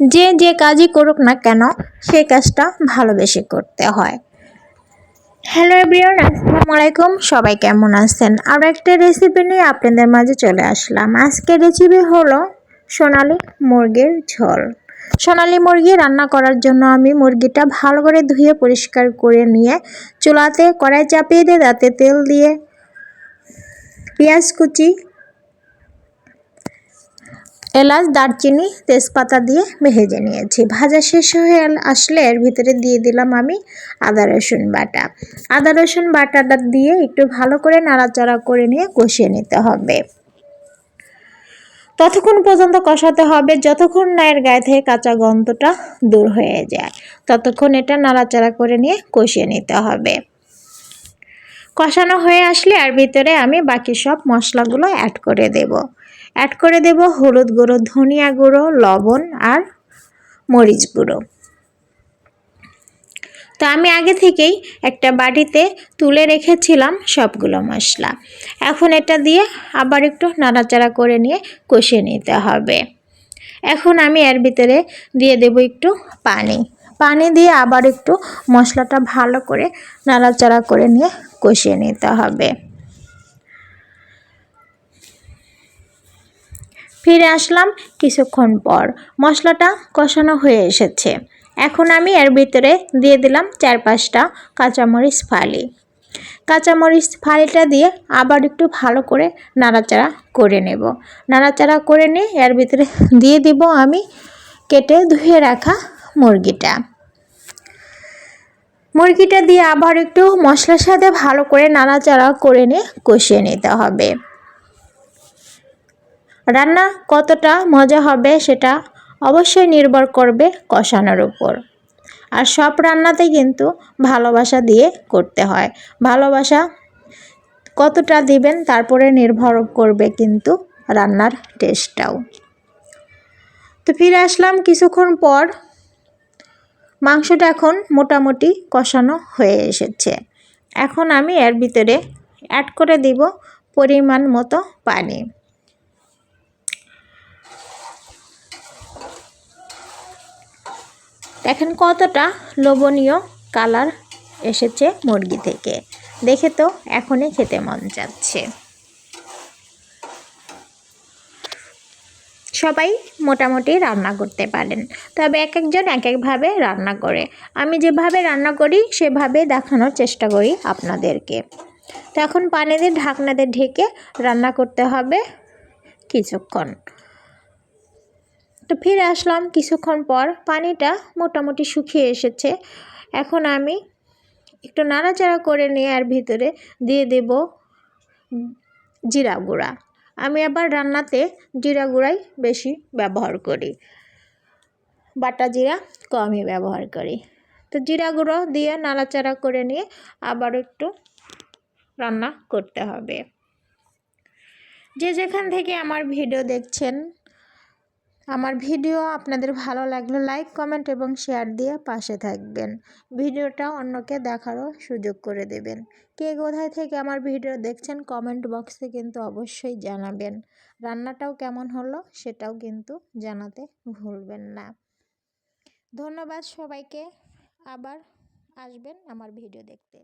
যে যে কাজই করুক না কেন, সেই কাজটা ভালোবেসে করতে হয়। হ্যালো এভরিওয়ান আসসালামু আলাইকুম। সবাই কেমন আছেন? আর একটা রেসিপি নিয়ে আপনাদের মাঝে চলে আসলাম। আজকের রেসিপি হলো সোনালি মুরগির ঝোল। সোনালি মুরগি রান্না করার জন্য আমি মুরগিটা ভালো করে ধুয়ে পরিষ্কার করে নিয়ে চুলাতে কড়াই চাপিয়ে দিয়ে তাতে তেল দিয়ে পেঁয়াজ কুচি এলাচ, দারচিনি, তেজপাতা দিয়ে ভেজে নিয়েছি। ভাজা শেষ হয়ে আসলে এর ভিতরে দিয়ে দিলাম আমি আদা, রসুন বাটা। আদা, রসুন বাটাটা দিয়ে একটু ভালো করে নাড়াচাড়া করে নিয়ে কষিয়ে নিতে হবে। ততক্ষণ পর্যন্ত কষাতে হবে যতক্ষণ না এর গায়ে থেকে কাঁচা গন্ধটা দূর হয়ে যায়। ততক্ষণ এটা নাড়াচাড়া করে নিয়ে কষিয়ে নিতে হবে। কষানো হয়ে আসলে আর ভিতরে আমি বাকি সব মশলাগুলো অ্যাড করে দেব। অ্যাড করে দেব হলুদ গুঁড়ো, ধনিয়া গুঁড়ো, লবণ আর মরিচ গুঁড়ো। তো আমি আগে থেকেই একটা বাটিতে তুলে রেখেছিলাম সবগুলো মশলা। এখন এটা দিয়ে আবার একটু নাড়াচাড়া করে নিয়ে কষিয়ে নিতে হবে। এখন আমি এর ভিতরে দিয়ে দেব একটু পানি। পানি দিয়ে আবার একটু মশলাটা ভালো করে নাড়াচাড়া করে নিয়ে কষিয়ে নিতে হবে। ফিরে আসলাম কিছুক্ষণ পর। মশলাটা কষানো হয়ে এসেছে। এখন আমি এর ভিতরে দিয়ে দিলাম চার পাঁচটা কাঁচামরিচ ফালি। কাঁচামরিচ ফালিটা দিয়ে আবার একটু ভালো করে নাড়াচাড়া করে নেব। নাড়াচাড়া করে নিয়ে এর ভিতরে দিয়ে দিব আমি কেটে ধুয়ে রাখা মুরগিটা। মুরগিটা দিয়ে আবার একটু মশলার সাথে ভালো করে নাড়াচাড়া করে নিয়ে কষিয়ে নিতে হবে। রান্না কতটা মজা হবে সেটা অবশ্যই নির্ভর করবে কষানোর উপর। আর সব রান্নাতে কিন্তু ভালোবাসা দিয়ে করতে হয়। ভালোবাসা কতটা দিবেন তারপরে নির্ভর করবে কিন্তু রান্নার টেস্টটাও। তো ফিরে আসলাম কিছুক্ষণ পর, মাংসটা এখন মোটামুটি কষানো হয়ে এসেছে। এখন আমি এর ভিতরে অ্যাড করে দিব পরিমাণ মতো পানি। দেখেন কতটা লোভনীয় কালার এসেছে মুরগি থেকে? দেখে তো এখনই খেতে মন যাচ্ছে। সবাই মোটামুটি রান্না করতে পারেন, তবে এক একজন এক একভাবে রান্না করে। আমি যেভাবে রান্না করি, সেভাবে দেখানোর চেষ্টা করি আপনাদেরকে। তো এখন পানি দিয়ে ঢাকনাতে ঢেকে রান্না করতে হবে কিছুক্ষণ। তো ফিরে আসলাম কিছুক্ষণ পর। পানিটা মোটামুটি শুকিয়ে এসেছে। এখন আমি একটু নাড়াচাড়া করে নিয়ে আর ভিতরে দিয়ে দেব জিরা গুঁড়া। আমি আবার রান্নাতে জিরা গুঁড়াই বেশি ব্যবহার করি। বাটা জিরা কমই ব্যবহার করি। তো জিরা গুঁড়ো দিয়ে নাড়াচাড়া করে নিয়ে আবার একটু রান্না করতে হবে। যে যেখান থেকে আমার ভিডিও দেখছেন আমার ভিডিও আপনাদের ভালো লাগলে লাইক, কমেন্ট এবং শেয়ার দিয়ে পাশে থাকবেন। ভিডিওটা অন্যকে দেখারও সুযোগ করে দেবেন। কে কোথায় থেকে আমার ভিডিও দেখছেন কমেন্ট বক্সে কিন্তু অবশ্যই জানাবেন। রান্নাটাও কেমন হলো সেটাও কিন্তু জানাতে ভুলবেন না। ধন্যবাদ সবাইকে। আবার আসবেন আমার ভিডিও দেখতে।